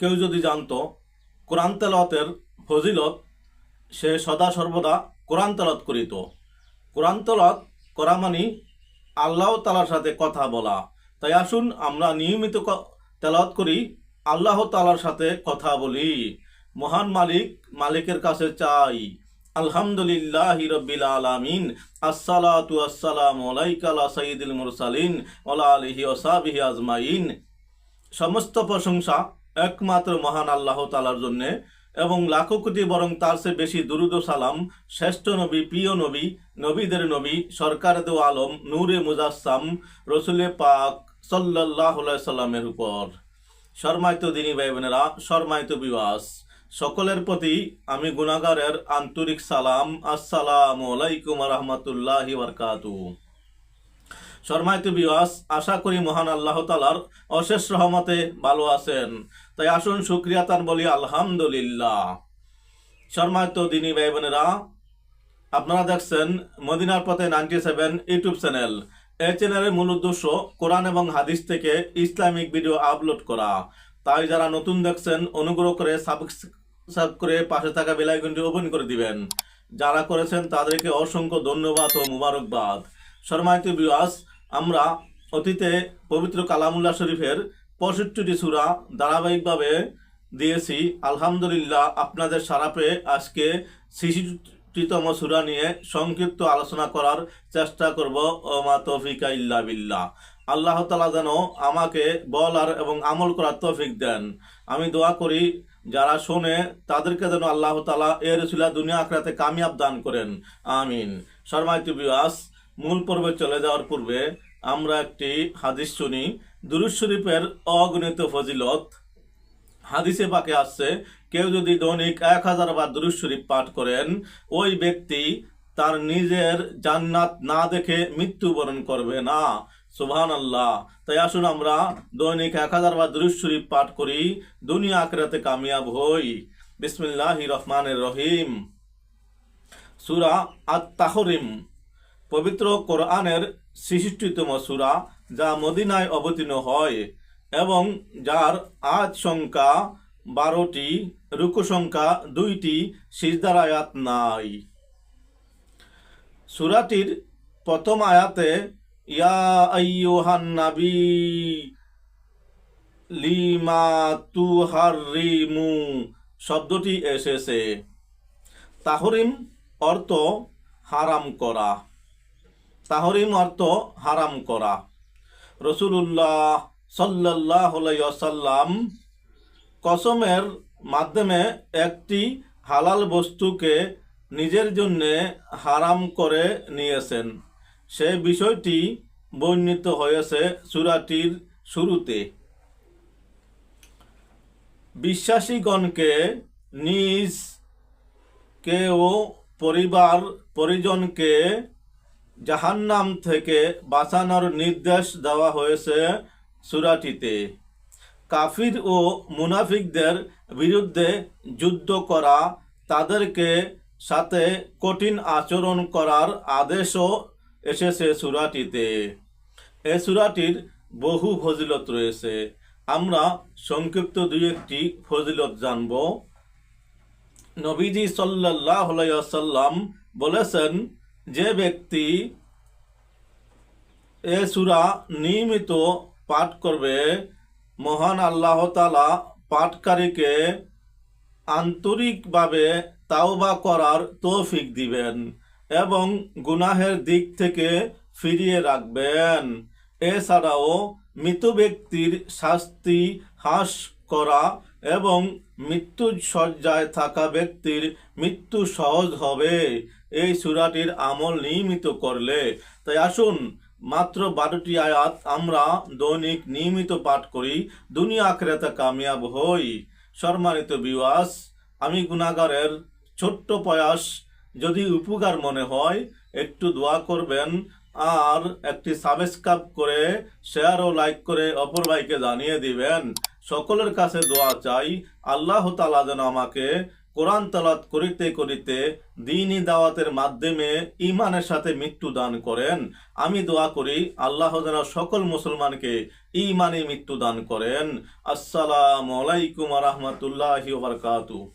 কেউ যদি জানত কোরআন তেলাওয়াতের ফজিলত, সে সদা সর্বদা কোরআন তেলাওয়াত করিত। কোরআন তেলাওয়াত করা মানে আল্লাহ তালার সাথে কথা বলা। তাই আসুন আমরা নিয়মিত তেলাওয়াত করি, আল্লাহ তালার সাথে কথা বলি। মহান মালিক মালিকের কাছে চাই। আলহামদুলিল্লাহ রব্বিল আলামিন। আসসালাতু আসসালামু আলাইকা আলা সাইয়্যিদিল মুরসালিন ওলা আলিহি ওয়াসাবিহি আজমাইন। সমস্ত প্রশংসা একমাত্র মহান আল্লাহ তালার জন্য এবং লাখো কোটি বরং তার চেয়ে বেশি দুরুদ সালাম শ্রেষ্ঠ নবী, প্রিয় নবী, নবীদের নবী, সরকার দো আলম, নূরে মুজাসসাম, রসুলে পাক সাল্লাহ সাল্লামের উপর। শর্মায়িত দিনী ভাই বোনেরা শর্মায়িত বিবাস। সকলের প্রতি আমি গুণাগারের আন্তরিক সালাম। আসসালামু আলাইকুম রহমতুল্লাহি বরকাতু শর্মায়িত বিবাস আশা করি মহান আল্লাহ তালার অশেষ রহমতে ভালো আছেন। তাই আসুন, শুক্রিয়া তার বলি, আলহামদুলিল্লাহ। শর্মায়িত দিনী ভাই বোনেরা আপনারা দেখছেন মদিনার পথে নাইনটি সেভেন ইউটিউব চ্যানেল। এই চ্যানেলের মূল উদ্দেশ্য কোরআন এবং হাদিস থেকে ইসলামিক ভিডিও আপলোড করা। তাই যারা নতুন দেখছেন, অনুগ্রহ করে সাবস্ক্রাইব করে পাশে থাকা বেলাইকনটি ওপেন করে দিবেন। যারা করেছেন, তাদেরকে অসংখ্য ধন্যবাদ ও মুবারকবাদ। শর্মায়িত বিওয়াস আমরা অতীতে পবিত্র কালামুল্লাহ শরীফের পঁয়ষট্টিটি সুরা ধারাবাহিকভাবে দিয়েছি। আলহামদুলিল্লাহ আপনাদের সারা পেয়ে আজকে শিশুটিতম সুরা নিয়ে সংক্ষিপ্ত আলোচনা করার চেষ্টা করব। ওমা তৌফিকা ইল্লা বিল্লাহ। আল্লাহ তালা যেন আমাকে বলার এবং আমল করার তৌফিক দেন। আমি দোয়া করি, যারা শোনে তাদেরকে যেন আল্লাহ তালা এর রসুলা দুনিয়া আখড়াতে কামিয়াব দান করেন। আমিন। শর্মাইতু বিবাস মূল পর্বে চলে যাওয়ার পূর্বে আমরা একটি হাদিস শুনি। দুরুজ শরীফের অগণিত ফজিলত। হাদিসে পাকে আসছে কেউ যদি দৈনিক এক হাজার বার দুরুজ শরীফ পাঠ করেন, ওই ব্যক্তি তার নিজের জান্নাত না দেখে মৃত্যুবরণ করবে না। সুবহান আল্লাহ তাই আসুন আমরা দৈনিক এক হাজার বার দুরুজ শরীফ পাঠ করি, দুনিয়া আখরাতে কামিয়াব হই। বিসমিল্লাহ রহমানের রহিম। সুরা আত তাহরিম পবিত্র কোরআনের ছেষট্টিতম সুরা যা মদিনায় অবতীর্ণ হয় এবং যার আজ সংখ্যা বারোটি, রুকু সংখ্যা দুইটি, সিজদার আয়াত নাই। সুরাটির প্রথম আয়াতে, ইয়া আইয়ুহান লিমা তুহারিমু শব্দটি এসেছে। তাহরিম অর্থ হারাম করা। তাহরিম অর্থ হারাম করা। রসুল্লাহ সাল্লাহ সাল্লাম কসমের মাধ্যমে একটি হালাল বস্তুকে নিজের জন্যে হারাম করে নিয়েছেন। সে বিষয়টি বর্ণিত হয়েছে সুরাটির শুরুতে। বিশ্বাসীগণকে নিজ কে ও পরিবার, পরিজনকে জাহান্নাম থেকে বাঁচানোর নির্দেশ দেওয়া হয়েছে সুরাটিতে। কাফির ও মুনাফিকদের বিরুদ্ধে যুদ্ধ করা, তাদেরকে সাথে কঠিন আচরণ করার আদেশও এসেছে সুরাটিতে। এ সুরাটির বহু ফজিলত রয়েছে। আমরা সংক্ষিপ্ত দুই একটি ফজিলত জানব। নবীজি সাল্লাহ সাল্লাম বলেছেন যে ব্যক্তি এ সুরা নিয়মিত পাঠ করবে, মহান আল্লাহ তালা পাঠকারীকে আন্তরিকভাবে তাওবা করার তৌফিক দিবেন এবং গুনাহের দিক থেকে ফিরিয়ে রাখবেন। এছাড়াও মৃত ব্যক্তির শাস্তি হ্রাস করা এবং মৃত্যু শয্যায় থাকা ব্যক্তির মৃত্যু সহজ হবে। এই সুরাটির আমল নিয়মিত করলে। তাই আসুন, মাত্র বারোটি আয়াত আমরা দৈনিক নিয়মিত পাঠ করি, দুনিয়া আখেরাতে কামিয়াব হই। সম্মানিত বিওয়াস আমি গুণাগারের ছোট্ট প্রয়াস, যদি উপকার মনে হয়, একটু দোয়া করবেন আর একটি সাবস্ক্রাইব করে শেয়ার ও লাইক করে অপর ভাইকে জানিয়ে দিবেন। সকলের কাছে দোয়া চাই, আল্লাহ তালা যেন আমাকে কোরআন তালাত করিতে করিতে দিনই দাওয়াতের মাধ্যমে ইমানের সাথে মৃত্যু দান করেন। আমি দোয়া করি, আল্লাহ যেন সকল মুসলমানকে ইমানে মৃত্যু দান করেন। আসসালাম আলাইকুম রহমতুল্লাহ বারকাতু